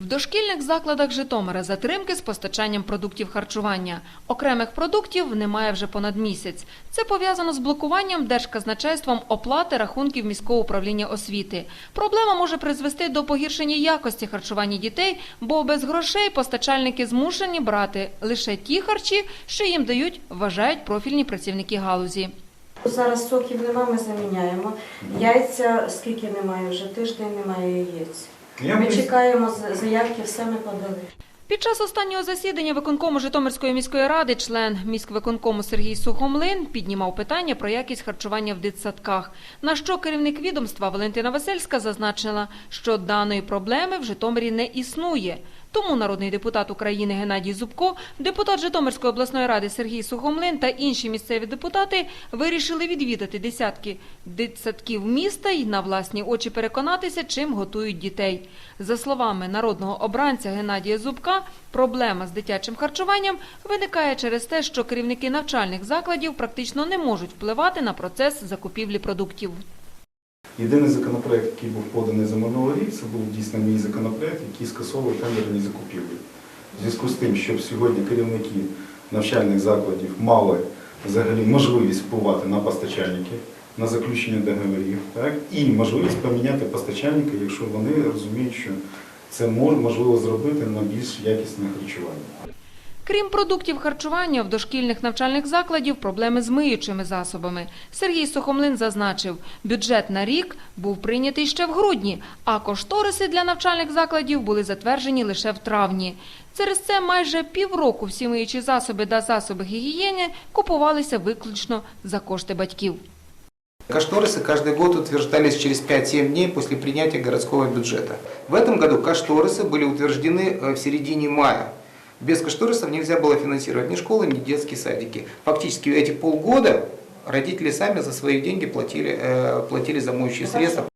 В дошкільних закладах Житомира затримки з постачанням продуктів харчування. Окремих продуктів немає вже понад місяць. Це пов'язано з блокуванням Держказначейством оплати рахунків міського управління освіти. Проблема може призвести до погіршення якості харчування дітей, бо без грошей постачальники змушені брати лише ті харчі, що їм дають, вважають профільні працівники галузі. Зараз соків нема, ми заміняємо. Яйця скільки немає вже тиждень немає яєць. Ми чекаємо з- заявки, все ми подали. Під час останнього засідання виконкому Житомирської міської ради член міськвиконкому Сергій Сухомлин піднімав питання про якість харчування в дитсадках. На що керівник відомства Валентина Васильська зазначила, що даної проблеми в Житомирі не існує. Тому народний депутат України Геннадій Зубко, депутат Житомирської обласної ради Сергій Сухомлин та інші місцеві депутати вирішили відвідати десятки дитсадків міста і на власні очі переконатися, чим готують дітей. За словами народного обранця Геннадія Зубка, проблема з дитячим харчуванням виникає через те, що керівники навчальних закладів практично не можуть впливати на процес закупівлі продуктів. Єдиний законопроект, який був поданий за минулий рік, це був дійсно мій законопроект, який скасовує тендерні закупівлі. В зв'язку з тим, щоб сьогодні керівники навчальних закладів мали взагалі можливість впливати на постачальників, на заключення договорів, так, і можливість поміняти постачальника, якщо вони розуміють, що це можливо зробити на більш якісне харчування. Крім продуктів харчування, в дошкільних навчальних закладів проблеми з миючими засобами. Сергій Сухомлин зазначив, бюджет на рік був прийнятий ще в грудні, а кошториси для навчальних закладів були затверджені лише в травні. Через це майже півроку всі миючі засоби та засоби гігієни купувалися виключно за кошти батьків. Кошторисы каждый год утверждались через 5-7 дней после принятия городского бюджета. В этом году кошторисы были утверждены э, в середине мая. Без кошторисов нельзя было финансировать ни школы, ни детские садики. Фактически эти полгода родители сами за свои деньги платили, э, платили за моющие средства.